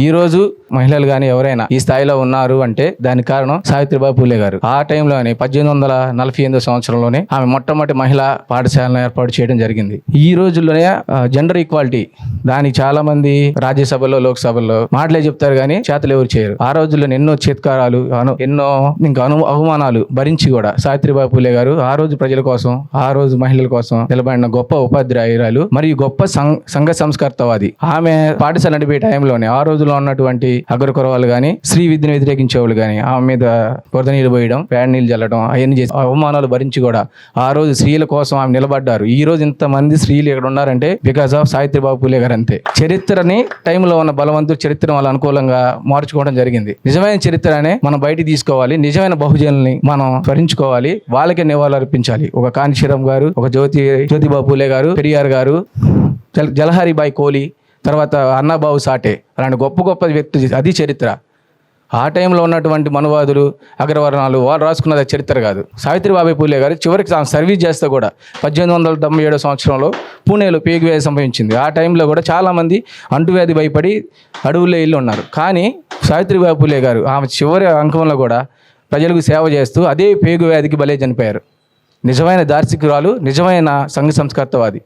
ఈ రోజు మహిళలు కానీ ఎవరైనా ఈ స్థాయిలో ఉన్నారు అంటే దానికి కారణం సావిత్రిబాయి పూలే గారు. ఆ టైంలోనే పద్దెనిమిది వందల నలభై ఎనిమిదో సంవత్సరంలోనే ఆమె మొట్టమొదటి మహిళా పాఠశాలను ఏర్పాటు చేయడం జరిగింది. ఈ రోజుల్లోనే జెండర్ ఈక్వాలిటీ దానికి చాలా మంది రాజ్యసభలో లోక్సభలో మాటలే చెప్తారు కానీ చేతలు ఎవరు చేయరు. ఆ రోజుల్లో ఎన్నో చేత్కారాలు అను ఎన్నో ఇంకా అను అవమానాలు భరించి కూడా సావిత్రిబాయి పూలే గారు ఆ రోజు ప్రజల కోసం ఆ రోజు మహిళల కోసం నిలబడిన గొప్ప ఉపాధ్యాయురాలు మరియు గొప్ప సంఘ సంస్కర్తవాది. ఆమె పాఠశాల నడిపే టైంలోనే ఆ రోజు రోజులో ఉన్నటువంటి అగ్రకురవాళ్ళు కానీ స్త్రీ విద్యను వ్యతిరేకించే వాళ్ళు కానీ ఆమె మీద బురద నీళ్ళు పోయడం పేడ నీళ్ళు చల్లడం అవన్నీ చేసి అవమానాలు భరించి కూడా ఆ రోజు స్త్రీల కోసం ఆమె నిలబడ్డారు. ఈ రోజు ఇంతమంది స్త్రీలు ఇక్కడ ఉన్నారంటే బికాస్ ఆఫ్ సావిత్రిబాబు పూలే గారు అంతే. చరిత్రని టైంలో ఉన్న బలవంతుడు చరిత్ర వాళ్ళ అనుకూలంగా మార్చుకోవడం జరిగింది. నిజమైన చరిత్రనే మనం బయట తీసుకోవాలి. నిజమైన బహుజనుల్ని మనం స్మరించుకోవాలి. వాళ్ళకే నివాళులు అర్పించాలి. ఒక కాంచీరామ్ గారు ఒక జ్యోతి జ్యోతిబాబు పూలే గారు పెరియార్ గారు జల జలహరిబాయి కోహ్లీ తర్వాత అన్నాబాబు సాటే అలాంటి గొప్ప గొప్ప వ్యక్తి అది చరిత్ర. ఆ టైంలో ఉన్నటువంటి మనువాదులు అగ్రవర్ణాలు వాళ్ళు రాసుకున్నది చరిత్ర కాదు. సావిత్రిబాబాయి పూలే గారు చివరికి తాను సర్వీస్ చేస్తే కూడా పద్దెనిమిది వందల తొంభై ఏడో సంవత్సరంలో పూణేలో పేగు వ్యాధి సంభవించింది. ఆ టైంలో కూడా చాలామంది అంటువ్యాధి భయపడి అడవుల్లో ఇల్లు ఉన్నారు. కానీ సావిత్రిబాయి పూలే గారు ఆమె చివరి అంకంలో కూడా ప్రజలకు సేవ చేస్తూ అదే పేగు వ్యాధికి బలే చనిపోయారు. నిజమైన దార్శికురాలు నిజమైన సంఘ సంస్కర్తవాది.